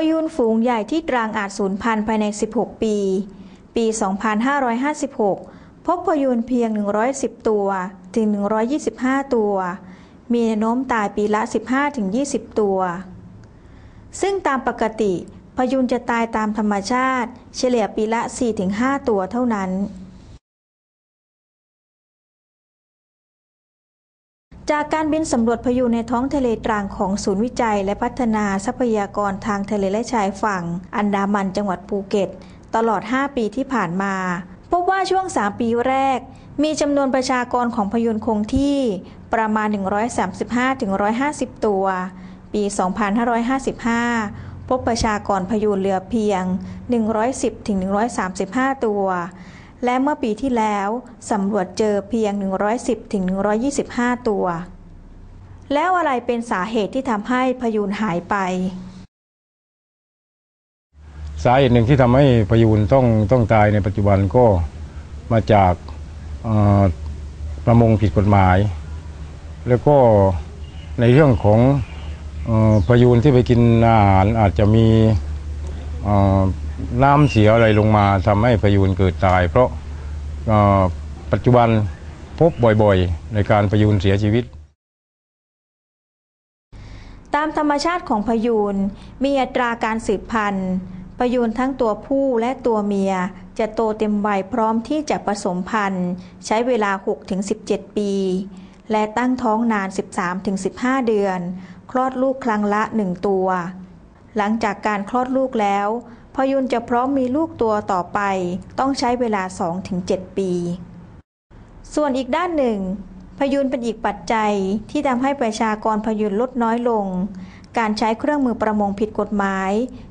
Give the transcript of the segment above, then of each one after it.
พยูนฝูงใหญ่ที่ตรังอาจสูญพันธุ์ภายใน 16 ปี ปี 2556 พบพยูนเพียง 110 ตัว ถึง 125 ตัว มีแนวโน้มตายปีละ 15-20 ตัว ซึ่งตามปกติพยูนจะตายตามธรรมชาติ เฉลี่ยปีละ 4-5 ตัวเท่านั้น จากการบินสำรวจพายูนในท้องทะเลตรังของศูนย์วิจัย และพัฒนาทรัพยากรทางทะเลและชายฝั่ง อันดามันจังหวัดภูเก็ต ตลอด 5 ปีที่ผ่านมา พบว่าช่วง 3 ปีแรก มีจำนวนประชากรของพยูนคงที่ประมาณ 135-150 ตัว ปี 2555 พบประชากรพยูนเหลือเพียง 110-135 ตัว และเมื่อปีที่แล้วสำรวจเจอเพียง 110-125 ตัว แล้วอะไรเป็นสาเหตุที่ทำให้พยูนหายไป สาเหตุหนึ่งที่ทำให้พยูนต้องต้องตายในปัจจุบันก็มาจากประมงผิดกฎหมาย แล้วก็ในเรื่องของอพยูนที่ไปกินอาหารอาจจะมีอ น้ำเสียอะไรลงมาทำให้พยูนเกิดตาย เพราะปัจจุบันพบบ่อยๆ ในการพยูนเสียชีวิต ตามธรรมชาติของพยูนมีอัตราการสืบพันธุ์พยูนทั้งตัวผู้และตัวเมียจะโตเต็มวัยพร้อมที่จะผสมพันธุ์ ใช้เวลา 6-17 ปี และตั้งท้องนาน 13-15 เดือน คลอดลูกครั้งละ 1 ตัว หลังจากการคลอดลูกแล้ว พยูนจะพร้อมมีลูกตัวต่อไป ต้องใช้เวลา 2-7 ปี ส่วนอีกด้านหนึ่ง พยูนเป็นอีกปัจจัยที่ทำให้ประชากรพยูนลดน้อยลง การใช้เครื่องมือประมงผิดกฎหมาย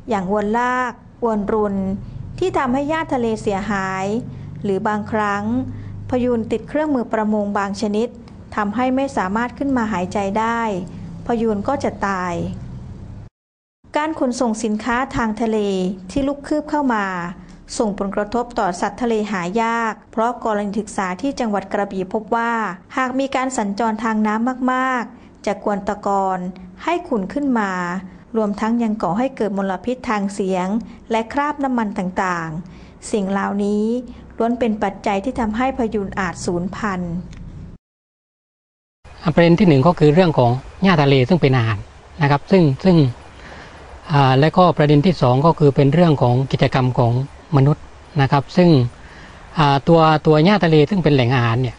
อย่างอวนลากอวนรุน ที่ทำให้หญ้าทะเลเสียหาย หรือบางครั้ง พยูนติดเครื่องมือประมงบางชนิดทำให้ไม่สามารถขึ้นมาหายใจได้ พยูนก็จะตาย การขนส่งสินค้าทางทะเลที่ลุกคืบเข้ามา ส่งผลกระทบต่อสัตว์ทะเลหายาก เพราะกรณีศึกษาที่จังหวัดกระบี่พบว่า หากมีการสัญจรทางน้ำมากๆ จะกวนตะกอนให้ขุ่นขึ้นมา รวมทั้งยังก่อให้เกิดมลพิษทางเสียง และคราบน้ำมันต่างๆ สิ่งเหล่านี้ล้วนเป็นปัจจัยที่ทำให้พยูนอาจสูญพันธุ์ประเด็นที่หนึ่งก็คือเรื่องของหญ้าทะเลซึ่งเป็นอาหารนะครับ ซึ่งซึ่ง และก็ประเด็นที่สองก็คือเป็นเรื่องของกิจกรรมของมนุษย์นะครับ ซึ่งตัวตัวหญ้าทะเลซึ่งเป็นแหล่งอาหารเนี่ย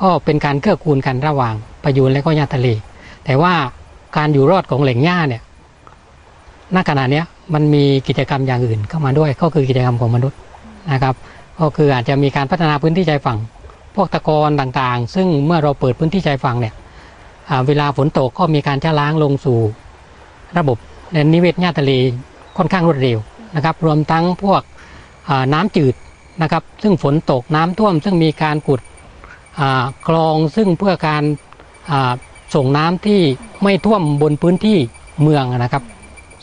ก็เป็นการเกื้อกูลกันระหว่างพยูนและก็หญ้าทะเล แต่ว่าการอยู่รอดของแหล่งหญ้าเนี่ยณขณะนี้มันมีกิจกรรมอย่างอื่นเข้ามาด้วย ก็คือกิจกรรมของมนุษย์นะครับ ก็คืออาจจะมีการพัฒนาพื้นที่ชายฝั่ง พวกตะกอนต่างๆ ซึ่งเมื่อเราเปิดพื้นที่ชายฝั่งเนี่ยเวลาฝนตกก็มีการชะล้างลงสู่ระบบ ในนิเวศหญ้าทะเลค่อนข้างรวดเร็วนะครับ รวมทั้งพวกน้ำจืดนะครับ ซึ่งฝนตกน้ำท่วม ซึ่งมีการขุดคลองซึ่งเพื่อการส่งน้ำที่ไม่ท่วมบนพื้นที่เมืองนะครับ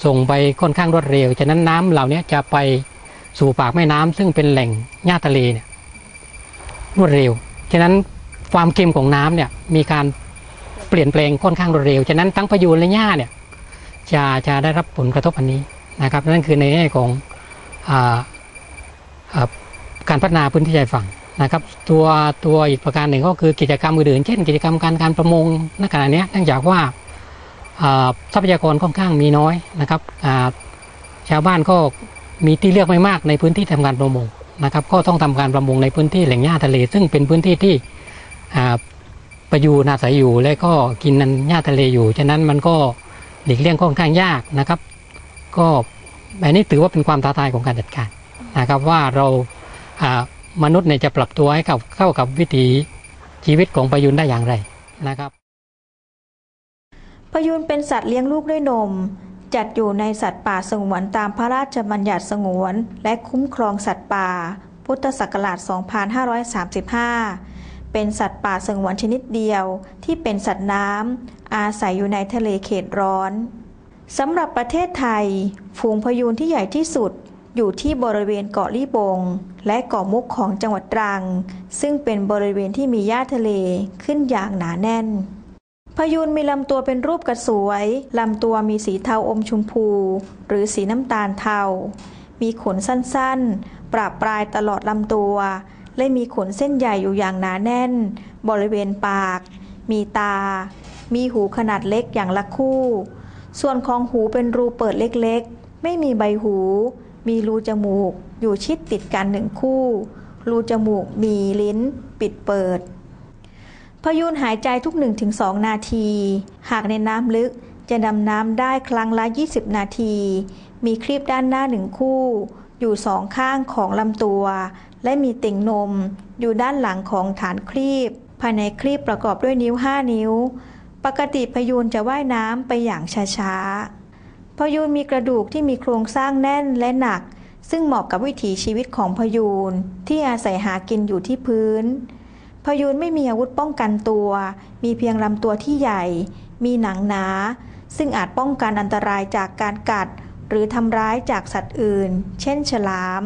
ส่งไปค่อนข้างรวดเร็วฉะนั้นน้ำเหล่านี้จะไปสู่ปากแม่น้ำซึ่งเป็นแหล่งหญ้าทะเลเนี่ยรวดเร็วฉะนั้นความเค็มของน้ำเนี่ยมีการเปลี่ยนแปลงค่อนข้างรวดเร็วฉะนั้นทั้งพยูนและหญ้าเนี่ย จะจะได้รับผลกระทบอันนี้นะครับ นั่นคือในแง่ของอาอาการพัฒนาพื้นที่ชายฝั่งนะครับ ตัวตัวอีกประการหนึ่งก็คือกิจกรรมอื่นๆเช่น กิจกรรมการการประมงณขณะเนี้ยเนื่องจากว่าทรัพยากรค่อนข้างมีน้อยนะครับาชาวบ้านก็มีที่เลือกไม่มากในพื้นที่ทำการประมงนะครับ ก็ต้องทำการประมงในพื้นที่แหล่งหญ้าทะเล ซึ่งเป็นพื้นที่ที่ประยูนอาศัยอยู่และก็กินนันหญ้าทะเลอยู่ฉะนั้นมันก็ หลีกเลี่ยงค่อนข้างยากนะครับ ก็อันนี้ถือว่าเป็นความท้าทายของการจัดการนะครับว่าเรามนุษย์เนี่ยจะปรับตัวให้กับเข้ากับวิถีชีวิตของประยุนได้อย่างไรนะครับพยูนเป็นสัตว์เลี้ยงลูกด้วยนม จัดอยู่ในสัตว์ป่าสงวนตามพระราชบัญญัติสงวน และคุ้มครองสัตว์ป่า พุทธศักราช 2535 เป็นสัตว์ป่าสงวนชนิดเดียวที่เป็นสัตว์น้ำอาศัยอยู่ในทะเลเขตร้อนสำหรับประเทศไทย ฝูงพยูนที่ใหญ่ที่สุดอยู่ที่บริเวณเกาะลี่บง และเกาะมุกของจังหวัดตรัง ซึ่งเป็นบริเวณที่มีหญ้าทะเลขึ้นอย่างหนาแน่น พยูนมีลำตัวเป็นรูปกระสวย ลำตัวมีสีเทาอมชมพู หรือสีน้ำตาลเทา มีขนสั้นๆ ปราบปลายตลอดลำตัว และมีขนเส้นใหญ่อยู่อย่างหนาแน่น บริเวณปาก มีตา มีหูขนาดเล็กอย่างละคู่ ส่วนของหูเป็นรูเปิดเล็กๆ ไม่มีใบหู มีรูจมูก อยู่ชิดติดกันหนึ่งคู่ รูจมูกมีลิ้น ปิดเปิด พยูนหายใจทุก 1-2 นาที หากในน้ำลึกจะดำน้ำได้ครั้งละ 20 นาที มีครีบด้านหน้าหนึ่งคู่ อยู่สองข้างของลำตัว และมีติ่งนม อยู่ด้านหลังของฐานครีบ ภายในครีบประกอบด้วยนิ้ว 5 นิ้ว ปกติพยูนจะว่ายน้ำไปอย่างช้าๆพยูนมีกระดูกที่มีโครงสร้างแน่นและหนัก ซึ่งเหมาะกับวิถีชีวิตของพยูนที่อาศัยหากินอยู่ที่พื้นพยูนไม่มีอาวุธป้องกันตัว มีเพียงลำตัวที่ใหญ่ มีหนังหนา ซึ่งอาจป้องกันอันตรายจากการกัด หรือทำร้ายจากสัตว์อื่น เช่น ฉลาม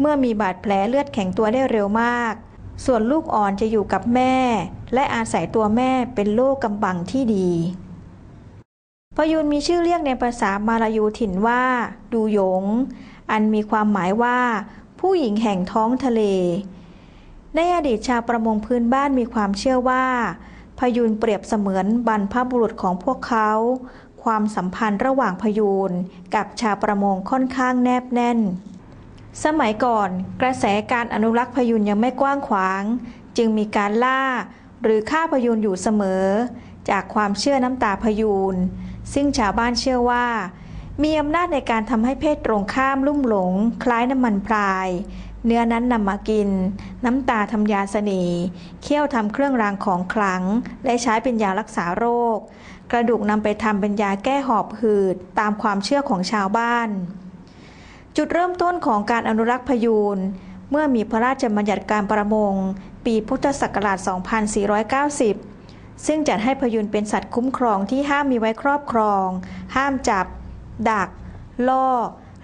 เมื่อมีบาดแผลเลือดแข็งตัวได้เร็วมาก ส่วนลูกอ่อนจะอยู่กับแม่ และอาศัยตัวแม่เป็นโลกกำบังที่ดี พยูนมีชื่อเรียกในภาษามาลายูถิ่นว่า ดูหยง อันมีความหมายว่า ผู้หญิงแห่งท้องทะเล ในอดีตชาวประมงพื้นบ้านมีความเชื่อว่า พยูนเปรียบเสมือนบรรพบุรุษของพวกเขาความสัมพันธ์ระหว่างพยูนกับชาวประมงค่อนข้างแนบแน่น สมัยก่อนกระแสการอนุรักษ์พยูนยังไม่กว้างขวาง จึงมีการล่า หรือฆ่าพยูนอยู่เสมอ จากความเชื่อน้ำตาพยูน ซึ่งชาวบ้านเชื่อว่า มีอำนาจในการทำให้เพศตรงข้ามลุ่มหลง คล้ายน้ำมันพราย เนื้อนั้นนำมากิน น้ำตาทำยาเสน่ห์เคี่ยวทำเครื่องรางของขลัง และใช้เป็นยารักษาโรค กระดูกนำไปทำเป็นยาแก้หอบหืดตามความเชื่อของชาวบ้าน จุดเริ่มต้นของการอนุรักษ์พยูนเมื่อมีพระราชบัญญัติการประมง ปีพุทธศักราช 2490 ซึ่งจัดให้พยูนเป็นสัตว์คุ้มครองที่ห้ามมีไว้ครอบครอง ห้ามจับ ดัก ล่อ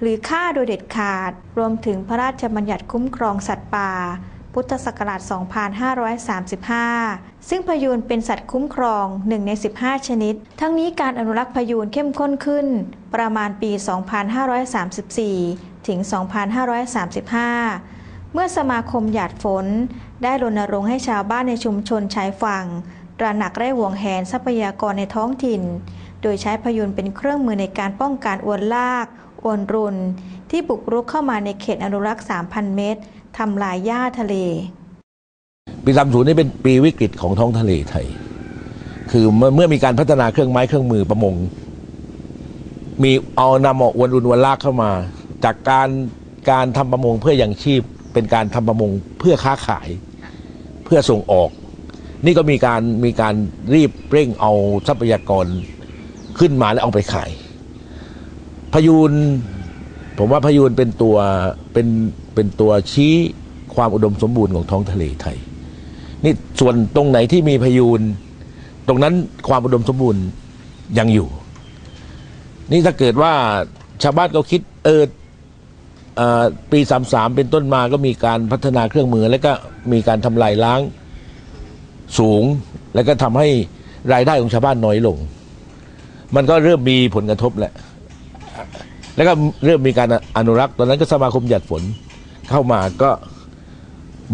หรือฆ่าโดยเด็ดขาด รวมถึงพระราชบัญญัติคุ้มครองสัตว์ป่า พุทธศักราช 2535 ซึ่งพยูนเป็นสัตว์คุ้มครองหนึ่งใน 15 ชนิด ทั้งนี้การอนุรักษ์พยูนเข้มข้นขึ้น ประมาณปี 2534 ถึง 2535 เมื่อสมาคมหยาดฝน ได้รณรงค์ให้ชาวบ้านในชุมชนชายฝั่งตระหนักและห่วงแหนทรัพยากรในท้องถิ่น โดยใช้พยูนเป็นเครื่องมือในการป้องกันอวนลาก อวนรุน ที่บุกรุกเข้ามาในเขตอนุรักษ์ 3,000 เมตร ทำลายหญ้าทะเล ปีสามศูนย์นี่เป็นปีวิกฤตของท้องทะเลไทย คือเมื่อเมื่อมีการพัฒนาเครื่องไม้เครื่องมือประมง มีเอานำเอาอวนรุนวนลากเข้ามา จากการการทำประมงเพื่อยังชีพ เป็นการทำประมงเพื่อค้าขาย เพื่อส่งออก นี่ก็มีการมีการรีบเร่งเอาทรัพยากรขึ้นมาแล้วเอาไปขาย พยูนผมว่าพยูนเป็นตัวเป็น เป็นตัวชี้ความอุดมสมบูรณ์ของท้องทะเลไทย นี่ส่วนตรงไหนที่มีพยูนตรงนั้นความอุดมสมบูรณ์ยังอยู่ นี่ถ้าเกิดว่าชาวบ้านก็คิดเออปีสามสามเป็นต้นมาก็มีการพัฒนาเครื่องมือ แล้วก็มีการทำลายล้างสูง แล้วก็ทำให้รายได้ของชาวบ้านน้อยลง มันก็เริ่มมีผลกระทบแหละ แล้วก็เริ่มมีการอนุรักษ์ ตอนนั้นก็สมาคมหยัดฝน เข้ามาก็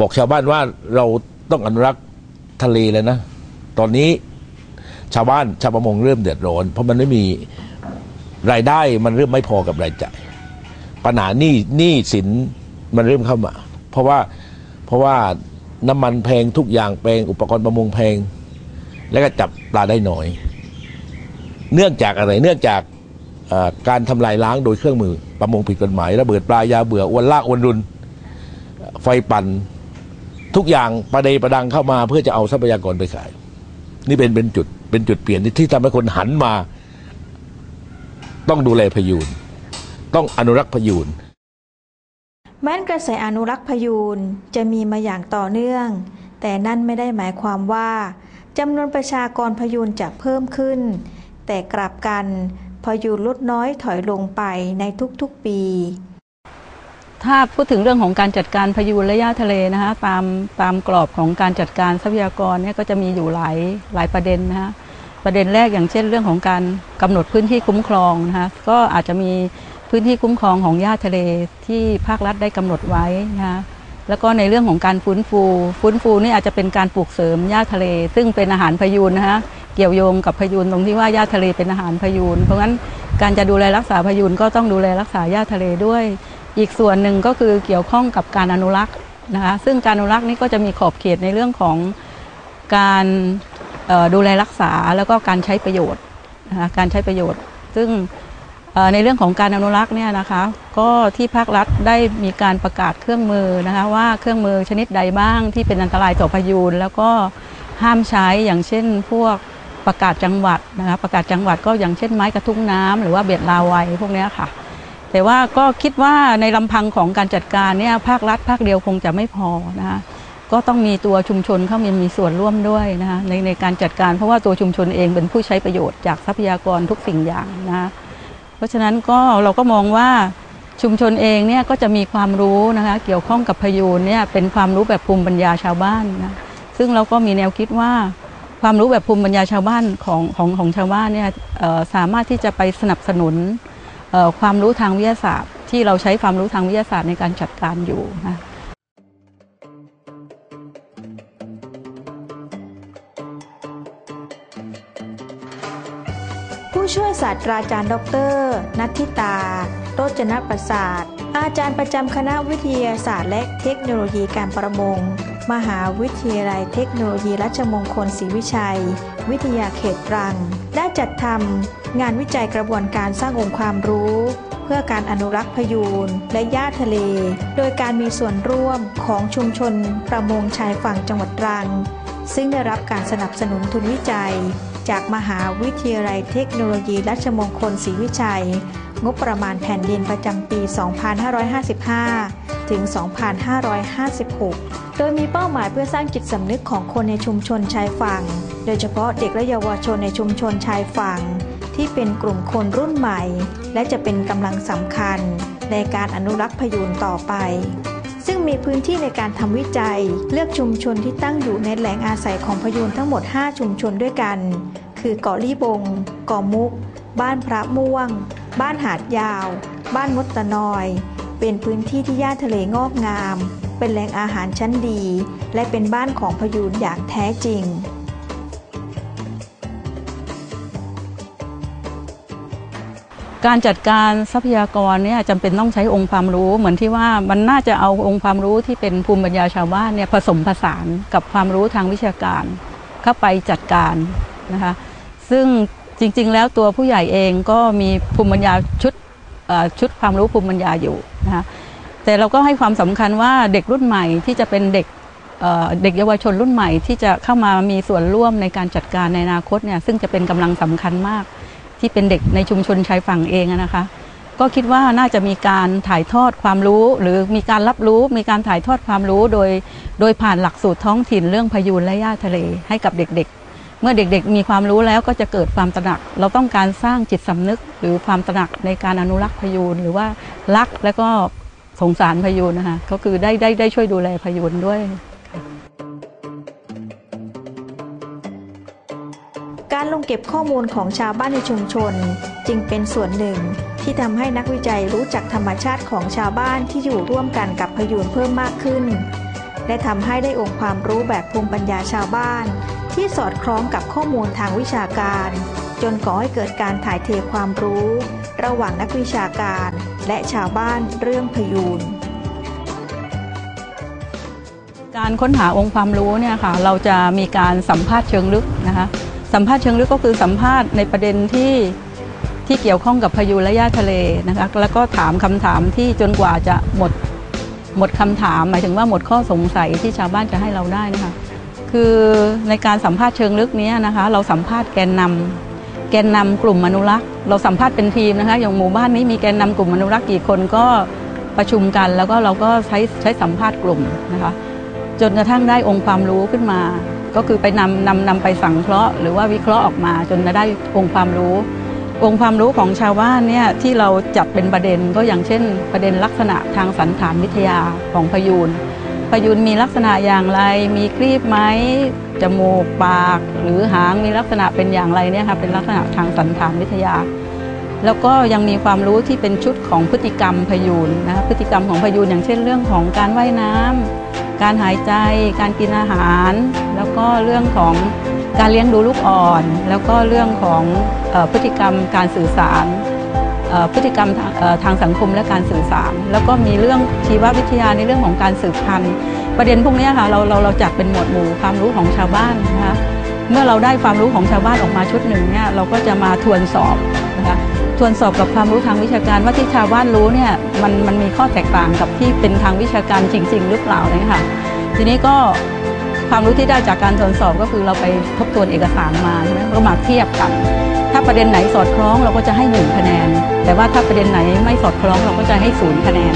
บอกชาวบ้านว่าเราต้องอนุรักษ์ทะเลเลยนะ ตอนนี้ชาวบ้านชาวประมงเริ่มเดือดร้อน เพราะมันไม่มีรายได้มันเริ่มไม่พอกับรายจ่ายปัญหาหนี้หนี้สินมันเริ่มเข้ามา เพราะว่าเพราะว่าน้ำมันแพงทุกอย่างแพงอุปกรณ์ประมงแพง แล้วก็จับปลาได้น้อย เนื่องจากอะไรเนื่องจากการทำลายล้างโดยเครื่องมือประมงผิดกฎหมายระเบิดปลายาเบื่ออวนลากอวนรุน ไฟปั่นทุกอย่างประเดประดังเข้ามาเพื่อจะเอาทรัพยากรไปขาย นี่เป็นเป็นจุดเป็นจุดเปลี่ยนที่ที่ทำให้คนหันมา ต้องดูแลพยูนต้องอนุรักษ์พยูนแม้นกระแสอนุรักษ์พยูนจะมีมาอย่างต่อเนื่อง แต่นั่นไม่ได้หมายความว่าจำนวนประชากรพยูนจะเพิ่มขึ้น แต่กลับกันพยูนลดน้อยถอยลงไปในทุกๆปี ถ้าพูดถึงเรื่องของการจัดการพายูนและหญ้าทะเลนะคะตามตามกรอบของการจัดการทรัพยากรเนี่ยก็จะมีอยู่หลายหลายประเด็นนะคะประเด็นแรกอย่างเช่นเรื่องของการกำหนดพื้นที่คุ้มครองนะคะก็อาจจะมีพื้นที่คุ้มครองของหญ้าทะเลที่ภาครัฐได้กำหนดไว้นะคะแล้วก็ในเรื่องของการฟื้นฟู ฟื้นฟูนี่อาจจะเป็นการปลูกเสริมหญ้าทะเล ซึ่งเป็นอาหารพยูนนะคะเกี่ยวโยงกับพยูนตรงที่ว่าหญ้าทะเลเป็นอาหารพยูนเพราะงั้นการจะดูแลรักษาพยูนก็ต้องดูแลรักษาหญ้าทะเลด้วย อีกส่วนหนึ่งก็คือเกี่ยวข้องกับการอนุรักษ์นะคะซึ่งการอนุรักษ์นี่ก็จะมีขอบเขตในเรื่องของการดูแลรักษาแล้วก็การใช้ประโยชน์นะคะการใช้ประโยชน์ ซึ่งในเรื่องของการอนุรักษ์เนี่ยนะคะก็ที่ภาครัฐได้มีการประกาศเครื่องมือนะคะว่าเครื่องมือชนิดใดบ้างที่เป็นอันตรายต่อพยูนแล้วก็ห้ามใช้อย่างเช่นพวกประกาศจังหวัดนะคะประกาศจังหวัดก็อย่างเช่นไม้กระทุ้งน้ำหรือว่าเบ็ดลาวัยพวกนี้ค่ะ แต่ว่าก็คิดว่าในลำพังของการจัดการเนี่ยภาครัฐภาคเดียวคงจะไม่พอนะคะก็ต้องมีตัวชุมชนเข้ามามีส่วนร่วมด้วยนะคะในในการจัดการเพราะว่าตัวชุมชนเองเป็นผู้ใช้ประโยชน์จากทรัพยากรทุกสิ่งอย่างนะคะเพราะฉะนั้นก็เราก็มองว่าชุมชนเองเนี่ยก็จะมีความรู้นะคะเกี่ยวข้องกับพยูนเนี่ยเป็นความรู้แบบภูมิปัญญาชาวบ้านนะซึ่งเราก็มีแนวคิดว่าความรู้แบบภูมิปัญญาชาวบ้านของของของชาวบ้านเนี่ยสามารถที่จะไปสนับสนุน ความรู้ทางวิทยาศาสตร์ ที่เราใช้ความรู้ทางวิทยาศาสตร์ในการจัดการอยู่นะผู้ช่วยศาสตราจารย์ดรนัทธิตา โรจนประสาท อาจารย์ประจำคณะวิทยาศาสตร์และเทคโนโลยีการประมง มหาวิทยาลัยเทคโนโลยีรัชมงคลศรีวิชัย วิทยาเขตตรัง ได้จัดทำ งานวิจัยกระบวนการสร้างองค์ความรู้ เพื่อการอนุรักษ์พยูนและหญ้าทะเล โดยการมีส่วนร่วมของชุมชนประมงชายฝั่งจังหวัดตรัง ซึ่งได้รับการสนับสนุนทุนวิจัย จากมหาวิทยาลัยเทคโนโลยีรัชมงคลศรีวิชัย งบประมาณแผ่นดินประจำปี 2555 ถึง 2556 โดยมีเป้าหมายเพื่อสร้างจิตสำนึกของคนในชุมชนชายฝั่ง โดยเฉพาะเด็กและเยาวชนในชุมชนชายฝั่ง ที่เป็นกลุ่มคนรุ่นใหม่ และจะเป็นกำลังสำคัญในการอนุรักษ์พยูนต่อไป ซึ่งมีพื้นที่ในการทำวิจัย เลือกชุมชนที่ตั้งอยู่ในแหล่งอาศัยของพยูนทั้งหมด 5 ชุมชนด้วยกัน คือเกาะลี่บงเกาะมุก บ้านพระม่วง บ้านหาดยาว บ้านมดตะนอย เป็นพื้นที่ที่หญ้าทะเลงอกงาม เป็นแหล่งอาหารชั้นดี และเป็นบ้านของพยูนอย่างแท้จริง การจัดการทรัพยากรเนี่ยจำเป็นต้องใช้องค์ความรู้ เหมือนที่ว่ามันน่าจะเอาองค์ความรู้ที่เป็นภูมิปัญญาชาวบ้านเนี่ยผสมผสานกับความรู้ทางวิชาการ เข้าไปจัดการนะคะซึ่งจริง ๆ แล้วตัวผู้ใหญ่เองก็มีภูมิปัญญาชุดอ่อชุดความรู้ภูมิปัญญาอยู่นะคะแต่เราก็ให้ความสำคัญว่าเด็กรุ่นใหม่ที่จะเป็นเด็กเอ่อเด็กเยาวชนรุ่นใหม่ที่จะเข้ามามีส่วนร่วมในการจัดการในอนาคตเนี่ยซึ่งจะเป็นกำลังสำคัญมาก ที่เป็นเด็กในชุมชนชายฝั่งเองนะคะ ก็คิดว่าน่าจะมีการถ่ายทอดความรู้ หรือมีการรับรู้ มีการถ่ายทอดความรู้โดย โดยผ่านหลักสูตรท้องถิ่นเรื่องพายุและหญ้าทะเลให้กับเด็กๆ เมื่อเด็กๆ มีความรู้แล้วก็จะเกิดความตระหนัก เราต้องการสร้างจิตสำนึก หรือความตระหนักในการอนุรักษ์พายุนหรือว่ารักและก็สงสารพายุนนะคะก็คือได้ได้ได้ช่วยดูแลพายุนด้วย ลงเก็บข้อมูลของชาวบ้านในชุมชน จึงเป็นส่วนหนึ่ง ที่ทำให้นักวิจัยรู้จักธรรมชาติของชาวบ้านที่อยู่ร่วมกันกับพยูนเพิ่มมากขึ้น และทำให้ได้องค์ความรู้แบบภูมิปัญญาชาวบ้าน ที่สอดคล้องกับข้อมูลทางวิชาการ จนก่อให้เกิดการถ่ายเทความรู้ ระหว่างนักวิชาการ และชาวบ้านเรื่องพยูนการค้นหาองค์ความรู้เนี่ยค่ะเราจะมีการสัมภาษณ์เชิงลึกนะคะ สัมภาษณ์เชิงลึกก็คือสัมภาษณ์ในประเด็นที่ที่เกี่ยวข้องกับพายุและหญ้าทะเลนะคะแล้วก็ถามคำถามที่จนกว่าจะหมดหมดคำถาม หมายถึงว่าหมดข้อสงสัยที่ชาวบ้านจะให้เราได้นะคะคือในการสัมภาษณ์เชิงลึกนี้นะคะ เราสัมภาษณ์แกนนำแกนนำกลุ่มอนุรักษ์ เราสัมภาษณ์เป็นทีมนะคะ อย่างหมู่บ้านนี้มีแกนนำกลุ่มอนุรักษ์กี่คนก็ประชุมกัน แล้วก็เราก็ใช้ใช้สัมภาษณ์กลุ่มนะคะ จนกระทั่งได้องค์ความรู้ขึ้นมา ก็คือไปนำนำนำไปสังเคราะห์หรือว่าวิเคราะห์ออกมาจนได้องค์ความรู้ องค์ความรู้ของชาวบ้านเนี่ยที่เราจัดเป็นประเด็นก็อย่างเช่น ประเด็นลักษณะทางสันฐานวิทยาของพยูนพยูนมีลักษณะอย่างไร มีครีบไหมจมูกปาก หรือหางมีลักษณะเป็นอย่างไรเนี่ยค่ะเป็นลักษณะทางสันฐานวิทยา แล้วก็ยังมีความรู้ที่เป็นชุดของพฤติกรรมพยูนนะคะพฤติกรรมของพยูนอย่างเช่นเรื่องของการว่ายน้ำการหายใจ การกินอาหาร แล้วก็เรื่องของการเลี้ยงดูลูกอ่อน แล้วก็เรื่องของออพฤติกรรมการสื่อสารพฤติกรรมทางเอ่อทางสังคมและการสื่อสาร แล้วก็มีเรื่องชีววิทยาในเรื่องของการสืบพันธุ์ ประเด็นพวกนี้ค่ะเราเราเราจัดเป็นหมวดหมู่ความรู้ของชาวบ้านนะคะเมื่อเราได้ความรู้ของชาวบ้านออกมาชุดหนึ่งเนี่ยเราก็จะมาทวนสอบนะคะ ทวนสอบกับความรู้ทางวิชาการว่าที่ชาวบ้านรู้เนี่ยมันมันมีข้อแตกต่างกับที่เป็นทางวิชาการจริง ๆ หรือเปล่าเนี่ยค่ะ ทีนี้ก็ความรู้ที่ได้จากการทวนสอบก็คือเราไปทบทวนเอกสารมาใช่ไหมเรามาเทียบกัน ถ้าประเด็นไหนสอดคล้องเราก็จะให้หนึ่งคะแนน แต่ว่าถ้าประเด็นไหนไม่สอดคล้องเราก็จะให้ศูนย์คะแนน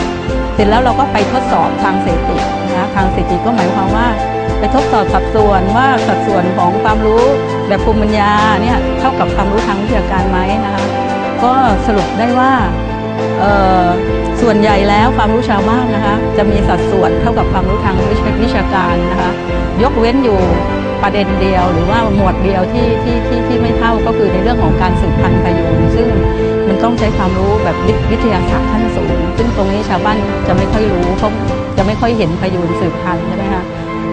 เสร็จแล้วเราก็ไปทดสอบทางเศรษฐกินะทางเศรษฐกิก็หมายความว่า ไปทดสอบสัดส่วนว่าสัดส่วนของความรู้แบบภูมิปัญญาเนี่ยเท่ากับความรู้ทางวิชาการไหมนะคะ ก็สรุปได้ว่าส่วนใหญ่แล้วความรู้ชาวบ้านนะคะจะมีสัดส่วนเท่ากับความรู้ทางวิชาวิชาการนะคะยกเว้นอยู่ประเด็นเดียวหรือว่าหมวดเดียวที่ที่ที่ที่ไม่เท่าก็คือในเรื่องของการสืบพันธุ์พยูนซึ่งมันต้องใช้ความรู้แบบวิทยาศาสตร์ขั้นสูง ซึ่งตรงนี้ชาวบ้านจะไม่ค่อยรู้เพราะจะไม่ค่อยเห็นพยูนสืบพันธุ์ใช่ไหมคะ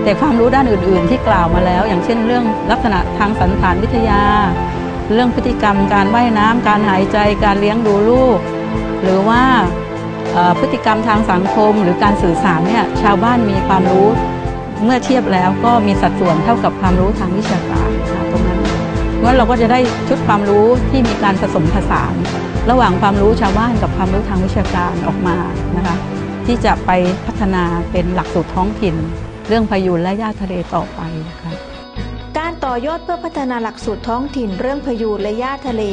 แต่ความรู้ด้านอื่น ๆ ที่กล่าวมาแล้ว อย่างเช่นเรื่องลักษณะทางสันฐานวิทยา เรื่องพฤติกรรมการว่ายน้ำการหายใจการเลี้ยงดูลูก หรือว่าพฤติกรรมทางสังคมหรือการสื่อสารเนี่ยชาวบ้านมีความรู้เมื่อเทียบแล้วก็มีสัดส่วนเท่ากับความรู้ทางวิชาการนะคะตรงนั้นว่าเราก็จะได้ชุดความรู้ที่มีการผสมผสาน ระหว่างความรู้ชาวบ้านกับความรู้ทางวิชาการออกมานะคะที่จะไปพัฒนาเป็นหลักสูตรท้องถิ่น เรื่องพายุและหญ้าทะเลต่อไปนะคะ ต่อยอดเพื่อพัฒนาหลักสูตรท้องถิ่นเรื่องพายุและหญ้าทะเล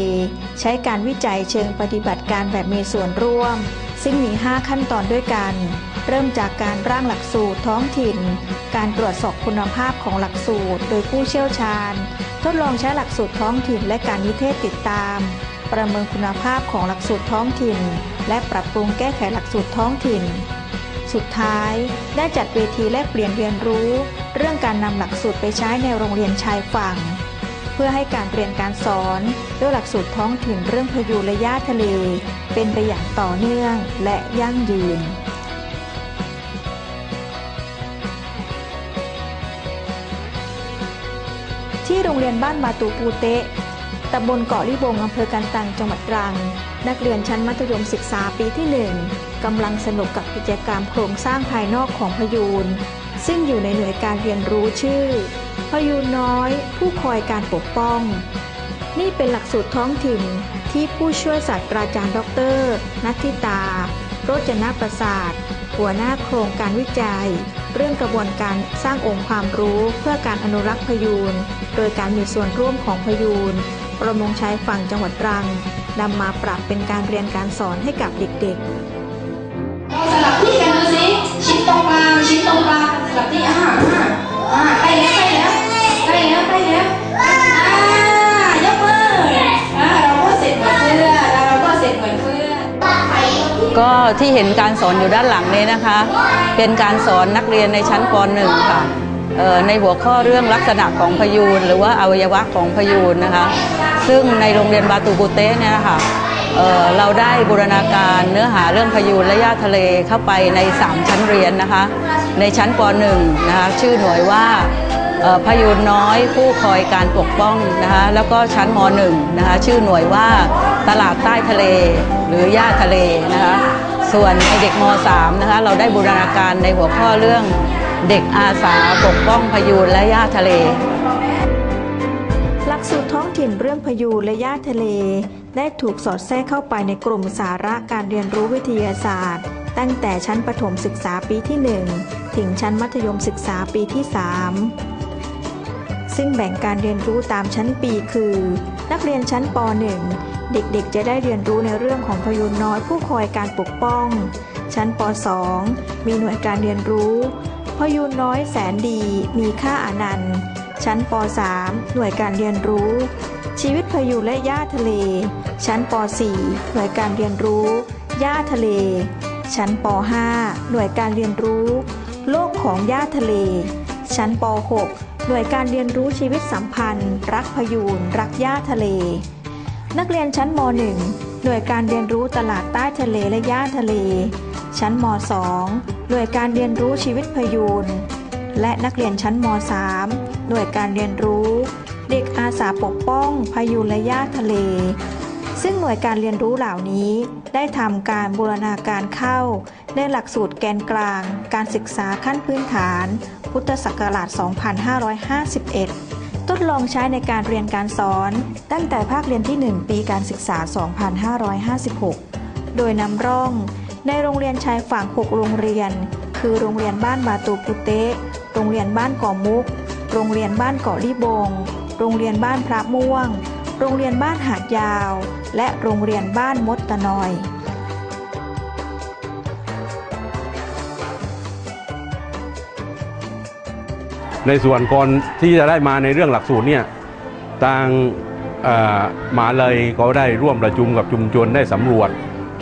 ใช้การวิจัยเชิงปฏิบัติการแบบมีส่วนร่วม ซึ่งมี 5 ขั้นตอนด้วยกัน เริ่มจากการร่างหลักสูตรท้องถิ่น การตรวจสอบคุณภาพของหลักสูตร โดยผู้เชี่ยวชาญ ทดลองใช้หลักสูตรท้องถิ่นและการนิเทศติดตาม ประเมินคุณภาพของหลักสูตรท้องถิ่น และปรับปรุงแก้ไขหลักสูตรท้องถิ่น สุดท้าย ได้จัดเวทีแลกเปลี่ยนเรียนรู้ เรื่องการนำหลักสูตรไปใช้ในโรงเรียนชายฝั่ง เพื่อให้การเรียนการสอนด้วยหลักสูตรท้องถิ่นเรื่องพายุและย่าทะเล เป็นไปอย่างต่อเนื่องและยั่งยืนที่โรงเรียนบ้านบาตูปูเตะตำบลเกาะลิบงอำเภอกันตัง จังหวัดตรัง นักเรียนชั้นมัธยมศึกษาปีที่ 1กำลังสนุกกับกิจกรรมโครงสร้างภายนอกของพยูน ซึ่งอยู่ในหน่วยการเรียนรู้ชื่อ พยูนน้อย ผู้คอยการปกป้อง นี่เป็นหลักสูตรท้องถิ่นที่ผู้ช่วยศาสตราจารย์ดรนัทธิตา โรจนประสาท หัวหน้าโครงการวิจัย เรื่องกระบวนการสร้างองค์ความรู้เพื่อการอนุรักษ์พยูน โดยการมีส่วนร่วมของพยูน ประมงชายฝั่งจังหวัดตรังนำมาปรับเป็นการเรียนการสอนให้กับเด็กๆ ตรงกลางชิ้นตรงกลางสลับที่อ่าอ่าอ่าใกล้แล้วใกล้แล้วใกล้แล้วใกล้แล้วอ่ายกมืออ่าเราก็เสร็จเหมือนเพื่อนแล้วเราก็เสร็จเหมือนเพื่อนก็ที่เห็นการสอนอยู่ด้านหลังนี้นะคะ เป็นการสอนนักเรียนในชั้นป .1 ค่ะในหัวข้อเรื่องลักษณะของพยูนหรือว่าอวัยวะของพยูนนะคะ ซึ่งในโรงเรียนบาตูบูเต้เนี่ยนะคะ เเราได้บูรณาการเนื้อหาเรื่องพยูนและหญ้าทะเลเข้าไปใน 3 ชั้นเรียนนะคะ ในชั้นป .1 นะคะชื่อหน่วยว่าพยูนน้อยผู้คอยการปกป้องนะคะแล้วก็ชั้นม .1 นะคะชื่อหน่วยว่าตลาดใต้ทะเลหรือหญ้าทะเลนะคะส่วนเด็กม .3 นะคะเราได้บูรณาการในหัวข้อเรื่องเด็กอาสาปกป้องพยูนและหญ้าทะเล หลักสูตรท้องถิ่นเรื่องพยูนและย่าทะเล ได้ถูกสอดแทรกเข้าไปในกลุ่มสาระการเรียนรู้วิทยาศาสตร์ ตั้งแต่ชั้นประถมศึกษาปีที่ 1 ถึงชั้นมัธยมศึกษาปีที่ 3 ซึ่งแบ่งการเรียนรู้ตามชั้นปีคือ นักเรียนชั้นป .1 เด็กๆ จะได้เรียนรู้ในเรื่องของพยูนน้อยผู้คอยการปกป้อง ชั้นป .2 มีหน่วยการเรียนรู้พยูนน้อยแสนดี มีค่าอานันต์ ชั้นป .3 หน่วยการเรียนรู้ ชีวิตพายุและหญ้าทะเล ชั้นป .4 หน่วยการเรียนรู้หญ้าทะเล ชั้นป .5 หน่วยการเรียนรู้ โลกของหญ้าทะเล ชั้นป .6 หน่วยการเรียนรู้ชีวิตสัมพันธ์ รักพยูนรักหญ้าทะเล นักเรียนชั้นม .1 หน่วยการเรียนรู้ตลาดใต้ทะเลและหญ้าทะเล ชั้นม .2 หน่วยการเรียนรู้ชีวิตพยูนและนักเรียนชั้นม .3 หน่วยการเรียนรู้ เด็กอาสาปกป้องพายุและหญ้าทะเล ซึ่งหน่วยการเรียนรู้เหล่านี้ได้ทำการบูรณาการเข้า ในหลักสูตรแกนกลาง การศึกษาขั้นพื้นฐาน พุทธศักราช 2551ทดลองใช้ในการเรียนการสอน ตั้งแต่ภาคเรียนที่ 1 ปีการศึกษา 2556 โดยนำร่อง ในโรงเรียนชายฝั่ง 6 โรงเรียน คือโรงเรียนบ้านบาตูปุเตะ โรงเรียนบ้านก่อมุก โรงเรียนบ้านเกาะลิบง โรงเรียนบ้านพระม่วง โรงเรียนบ้านหาดยาว และโรงเรียนบ้านมดตะนอยในส่วนก่อนที่จะได้มาในเรื่องหลักสูตรเนี่ยทางมาเลยก็ได้ร่วมประชุมกับชุมชนได้สำรวจ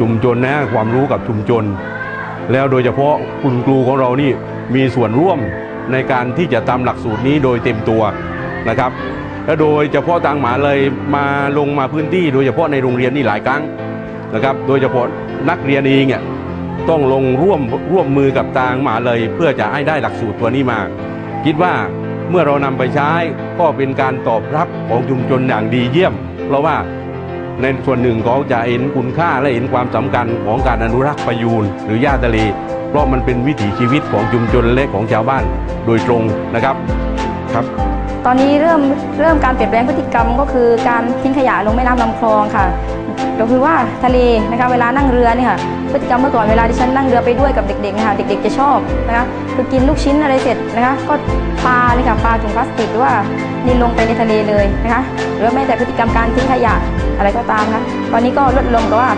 ชุมชนนะความรู้กับชุมชน แล้วโดยเฉพาะคุณครูของเรานี่มีส่วนร่วมในการที่จะทำหลักสูตรนี้โดยเต็มตัวนะครับ และโดยเฉพาะทางหมาเลยมาลงมาพื้นที่ โดยเฉพาะในโรงเรียนนี่หลายครั้งนะครับ โดยเฉพาะนักเรียนเองเนี่ยต้องลงร่วมร่วมมือกับทางหมาเลย เพื่อจะให้ได้หลักสูตรตัวนี้มา คิดว่าเมื่อเรานำไปใช้ก็เป็นการตอบรับของชุมชนอย่างดีเยี่ยม เพราะว่าในส่วนหนึ่งเขาจะเห็นคุณค่าและเห็นความสำคัญของการอนุรักษ์ประยูนหรือหญ้าทะเล เพราะมันเป็นวิถีชีวิตของชุมชนและของชาวบ้านโดยตรงนะครับครับ ตอนนี้เริ่มเริ่มการเปลี่ยนแปลงพฤติกรรมก็คือการทิ้งขยะลงแม่น้ำลำคลองค่ะก็คือว่าทะเลนะคะเวลานั่งเรือเนี่ยค่ะพฤติกรรมเมื่อก่อนเวลาที่ฉันนั่งเรือไปด้วยกับเด็กๆนะคะเด็กๆจะชอบนะคะคือกินลูกชิ้นอะไรเสร็จนะคะก็ปาเลยค่ะปาถุงพลาสติกหรือว่านี่ลงไปในทะเลเลยนะคะหรือแม้แต่พฤติกรรมการทิ้งขยะอะไรก็ตามนะคะตอนนี้ก็ลดลงแต่ว่า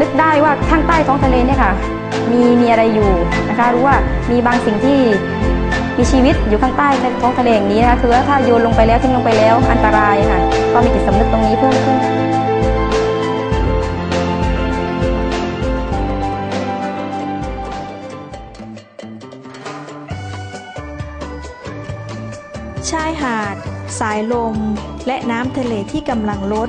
นึกได้ว่าข้างใต้ท้องทะเลเนี่ยค่ะมีมีอะไรอยู่นะคะรู้ว่ามีบางสิ่งที่ มีชีวิตอยู่ข้างใต้ในท้องทะเลอย่างนี้นะคะคือว่าถ้าโยนลงไปแล้วทิ้งลงไปแล้วอันตรายค่ะก็มีจิตสำนึกตรงนี้เพิ่มขึ้นชายหาด สายลม และน้ำทะเลที่กำลังลด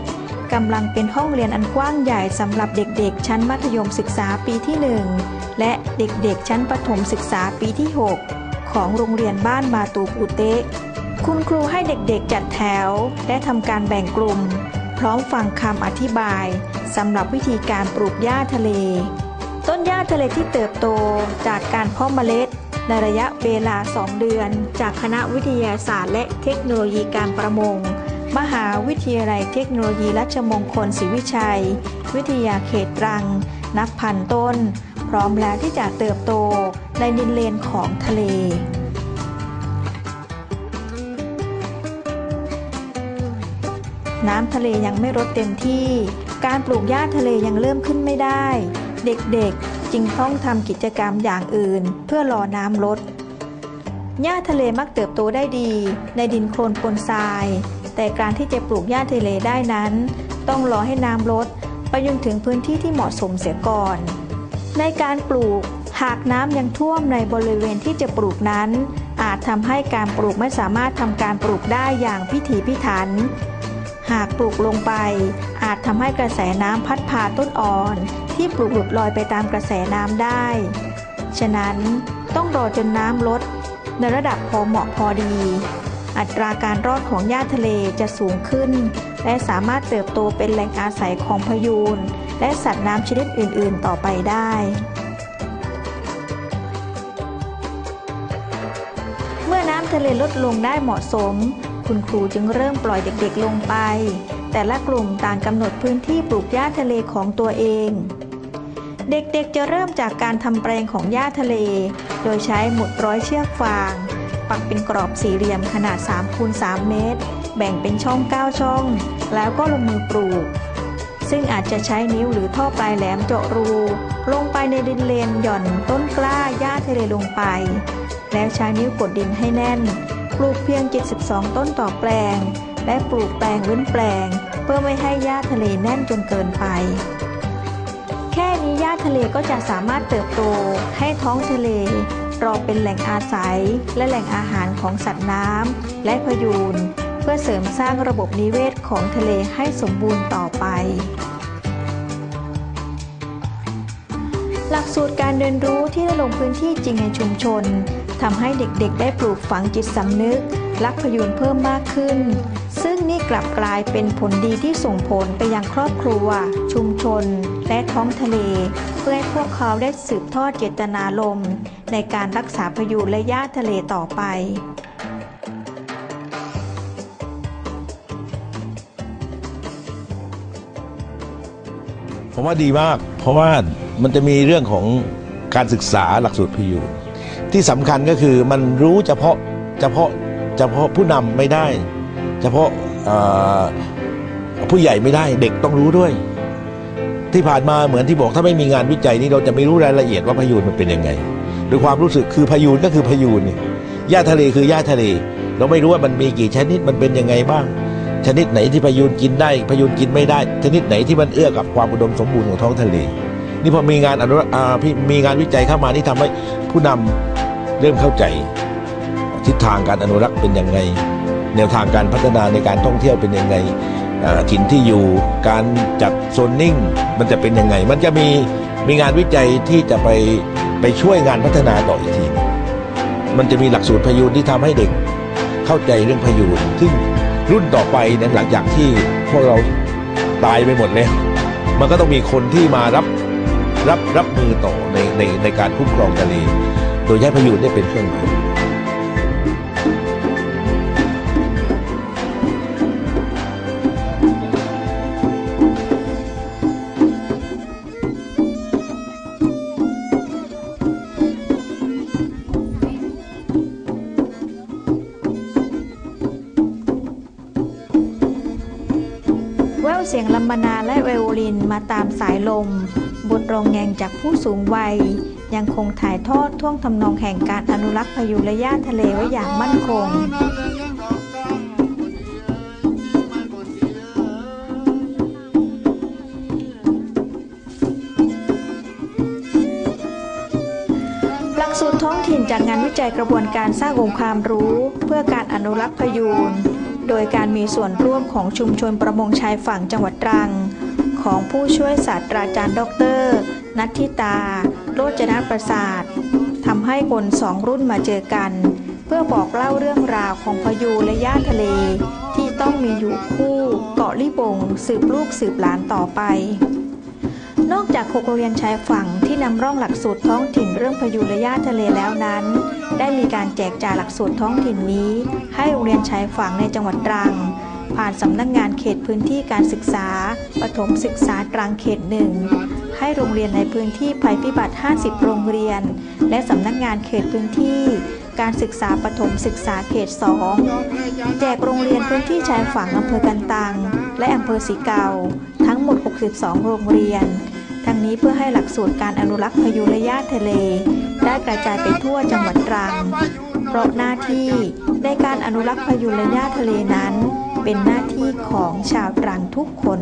กำลังเป็นห้องเรียนอันกว้างใหญ่สำหรับเด็กๆ ชั้นมัธยมศึกษาปีที่ 1 และเด็กๆ ชั้นประถมศึกษาปีที่ 6 ของโรงเรียนบ้านมาตูปูเตะคุณครูให้เด็กๆจัดแถว และทำการแบ่งกลุ่ม พร้อมฟังคำอธิบายสำหรับวิธีการปลูกหญ้าทะเล ต้นหญ้าทะเลที่เติบโตจากการเพาะเมล็ด ในระยะเวลา 2 เดือน จากคณะวิทยาศาสตร์ และเทคโนโลยีการประมง มหาวิทยาลัยเทคโนโลยีราชมงคลศรีวิชัย วิทยาเขตตรัง นับพันต้น พร้อมแล้วที่จะเติบโต ในดินเลนของทะเลน้ำทะเลยังไม่ลดเต็มที่ การปลูกหญ้าทะเลยังเริ่มขึ้นไม่ได้ เด็กๆจึงต้องทำกิจกรรมอย่างอื่น เพื่อรอน้ำลด หญ้าทะเลมักเติบโตได้ดี ในดินโคลนปนทราย แต่การที่จะปลูกหญ้าทะเลได้นั้น ต้องรอให้น้ำลด ไปจนถึงพื้นที่ที่เหมาะสมเสียก่อน ในการปลูก หากน้ำยังท่วมในบริเวณที่จะปลูกนั้น อาจทำให้การปลูกไม่สามารถทำการปลูกได้อย่างพิถีพิถัน หากปลูกลงไป อาจทำให้กระแสน้ำพัดพาต้นอ่อน ที่ปลูกหลุดลอยไปตามกระแสน้ำได้ ฉะนั้นต้องรอจนน้ำลด ในระดับพอเหมาะพอดี อัตราการรอดของหญ้าทะเลจะสูงขึ้น และสามารถเติบโตเป็นแหล่งอาศัยของพยูนและสัตว์น้ำชนิดอื่น ๆ ต่อไปได้ ทะเลลดลงได้เหมาะสม คุณครูจึงเริ่มปล่อยเด็กๆลงไป แต่ละกลุ่มต่างกำหนดพื้นที่ปลูกหญ้าทะเลของตัวเอง เด็กๆจะเริ่มจากการทำแปลงของหญ้าทะเล โดยใช้หมุดร้อยเชือกฟาง ปักเป็นกรอบสี่เหลี่ยมขนาด3คูณ3เมตร แบ่งเป็นช่อง 9 ช่อง แล้วก็ลงมือปลูกซึ่งอาจจะใช้นิ้วหรือท่อปลายแหลมเจาะรู ลงไปในดินเลนหย่อนต้นกล้าหญ้าทะเลลงไป แล้วใช้นิ้วกดดินให้แน่น ปลูกเพียง 72 ต้นต่อแปลง และปลูกแปลงเว้นแปลง เพื่อไม่ให้หญ้าทะเลแน่นจนเกินไป แค่นี้หญ้าทะเลก็จะสามารถเติบโตให้ท้องทะเลรอเป็นแหล่งอาศัย และแหล่งอาหารของสัตว์น้ำและพยูนเพื่อเสริมสร้างระบบนิเวศของทะเลให้สมบูรณ์ต่อไป หลักสูตรการเรียนรู้ที่ได้ลงพื้นที่จริงในชุมชน ทำให้เด็กๆ ได้ปลูกฝังจิตสำนึก รักพยูนเพิ่มมากขึ้น ซึ่งนี่กลับกลายเป็นผลดีที่ส่งผลไปยังครอบครัว ชุมชน และท้องทะเล เพื่อให้พวกเขาได้สืบทอดเจตนารมณ์ในการรักษาพยูนและหญ้าทะเลต่อไปผมว่าดีมาก เพราะว่ามันจะมีเรื่องของการศึกษาหลักสูตรพยูน ที่สำคัญก็คือมันรู้เฉพาะเฉพาะเฉพาะผู้นำไม่ได้ เฉพาะผู้ใหญ่ไม่ได้เด็กต้องรู้ด้วย ที่ผ่านมาเหมือนที่บอกถ้าไม่มีงานวิจัยนี่เราจะไม่รู้รายละเอียดว่าพยูนมันเป็นยังไงโดยความรู้สึกคือพยูนก็คือพยูนเนี่ยหญ้าทะเลคือหญ้าทะเล เราไม่รู้ว่ามันมีกี่ชนิดมันเป็นยังไงบ้าง ชนิดไหนที่พยูนกินได้พยูนกินไม่ได้ ชนิดไหนที่มันเอื้อกับความอุดมสมบูรณ์ของท้องทะเล นี่พอมีงานอนุรักษ์อ่าพี่มีงานวิจัยเข้ามานี่ทำให้ผู้นำ เริ่มเข้าใจ ทิศทางการอนุรักษ์เป็นยังไงแนวทางการพัฒนาในการท่องเที่ยวเป็นยังไงอ่าถิ่นที่อยู่การจัดโซนนิ่ง มันจะเป็นยังไง มันจะมีมีงานวิจัยที่จะไปไปช่วยงานพัฒนาต่ออีกที มันจะมีหลักสูตรพยูนที่ทำให้เด็กเข้าใจเรื่องพยูนซึ่งรุ่นต่อไปนี่ยหลังจากที่พวกเราตายไปหมดแล้วมันก็ต้องมีคนที่มารับรับรับมือต่อในในในการคุ้มครองทะเล โดยใช้พยูนได้เป็นเครื่องหมือแววเสียงลัมบนาและไวโอลินมาตามสายลม บทรองแงงจากผู้สูงวัย ยังคงถ่ายทอดท่วงทำนองแห่งการอนุรักษ์พายุและย่าทะเลไว้อย่างมั่นคงหลักสูตรท้องถิ่นจากงานวิจัยกระบวนการสร้างองค์ความรู้ เพื่อการอนุรักษ์พยูนโดยการมีส่วนร่วมของชุมชนประมงชายฝั่งจังหวัดตรัง ของผู้ช่วยศาสตราจารย์ ดรนัทธิตา โรจนประสาททำให้คนสองรุ่นมาเจอกัน เพื่อบอกเล่าเรื่องราวของพายุและย่าทะเล ที่ต้องมีอยู่คู่เกาะลิบงสืบลูกสืบหลานต่อไปนอกจากหกโรงเรียนชายฝั่งที่นำร่องหลักสูตรท้องถิ่นเรื่องพายุและย่าทะเลแล้วนั้น ได้มีการแจกจ่ายหลักสูตรท้องถิ่นนี้ ให้โรงเรียนชายฝั่งในจังหวัดตรัง ผ่านสำนักงานเขตพื้นที่การศึกษาปฐมศึกษาตรังเขตหนึ่ง ให้โรงเรียนในพื้นที่ภัยพิบัติ 50 โรงเรียน และสำนักงานเขตพื้นที่ การศึกษาปฐมศึกษาเขต 2 แจกโรงเรียนพื้นที่ชายฝั่งอำเภอกันตัง และอำเภอสีเกาทั้งหมด 62 โรงเรียน ทั้งนี้เพื่อให้หลักสูตรการอนุรักษ์พายุและย่าทะเล ได้กระจายไปทั่วจังหวัดตรังเพราะหน้าที่ในการอนุรักษ์พายุและย่าทะเลนั้น เป็นหน้าที่ของชาวตรังทุกคน